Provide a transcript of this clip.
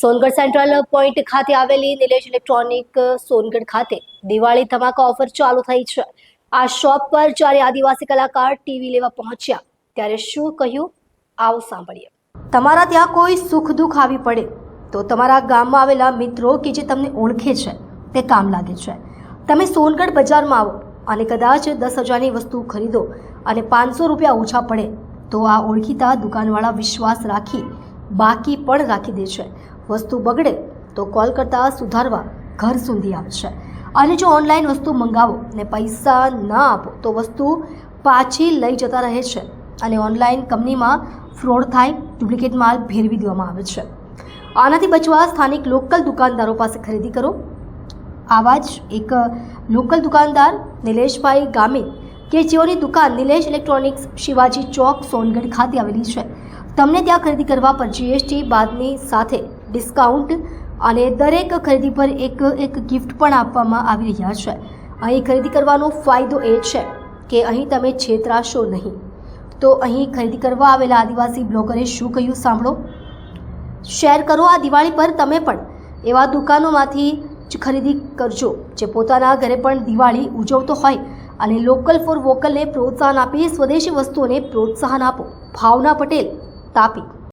Songadh central point ખાતે આવેલી Nilesh electronic Songadh ખાતે દિવાળી ધમાકા ઓફર ચાલુ થઈ છે. આ શોપ પર જ્યારે આદિવાસી કલાકાર ટીવી લેવા પહોંચ્યા. ત્યારે શું કહ્યું? આવો સાંભળીએ. તમારા ત્યાં કોઈ સુખ દુઃખ આવી પડે તો તમારા ગામમાં આવેલા મિત્રો કે જે તમને ઓળખે છે, તે કામ લાગે છે. તમે સોનગઢ બજારમાં આવો અને કદાચ દસ હજારની વસ્તુ ખરીદો અને પાંચસો રૂપિયા ઓછા પડે તો આ ઓળખીતા દુકાનવાળા વિશ્વાસ રાખી બાકી પણ રાખી દે છે. વસ્તુ બગડે તો કોલ કરતાં સુધારવા ઘર સુધી આવે છે અને જો ઓનલાઈન વસ્તુ મંગાવો ને પૈસા ન આપો, તો વસ્તુ પાછી લઈ જતા રહે છે. અને ઓનલાઈન કંપનીમાં ફ્રોડ થાય, ડુપ્લિકેટ માલ ભેરવી દેવામાં આવે છે. આનાથી બચવા સ્થાનિક લોકલ દુકાનદારો પાસે ખરીદી કરો. આવા જ એક લોકલ દુકાનદાર નિલેશભાઈ ગામે કે જેઓની દુકાન નિલેશ ઇલેક્ટ્રોનિક્સ, શિવાજી ચોક, સોનગઢ ખાતે આવેલી છે. તમને ત્યાં ખરીદી કરવા પર જીએસટી બાદની સાથે ડિસ્કાઉન્ટ અને દરેક ખરીદી પર એક એક ગિફ્ટ પણ આપવામાં આવી રહ્યા છે. અહીં ખરીદી કરવાનો ફાયદો એ છે કે અહીં તમે છેતરાશો નહીં. તો અહીં ખરીદી કરવા આવેલા આદિવાસી બ્લોગરે શું કહ્યું સાંભળો? શેર કરો આ દિવાળી પર તમે પણ. એવા દુકાનોમાંથી જ ખરીદી કરજો, જે પોતાના ઘરે પણ દિવાળી ઉજવતો હોય અને લોકલ ફોર વોકલને પ્રોત્સાહન આપી સ્વદેશી વસ્તુઓને પ્રોત્સાહન આપો. ભાવના પટેલ, તાપી.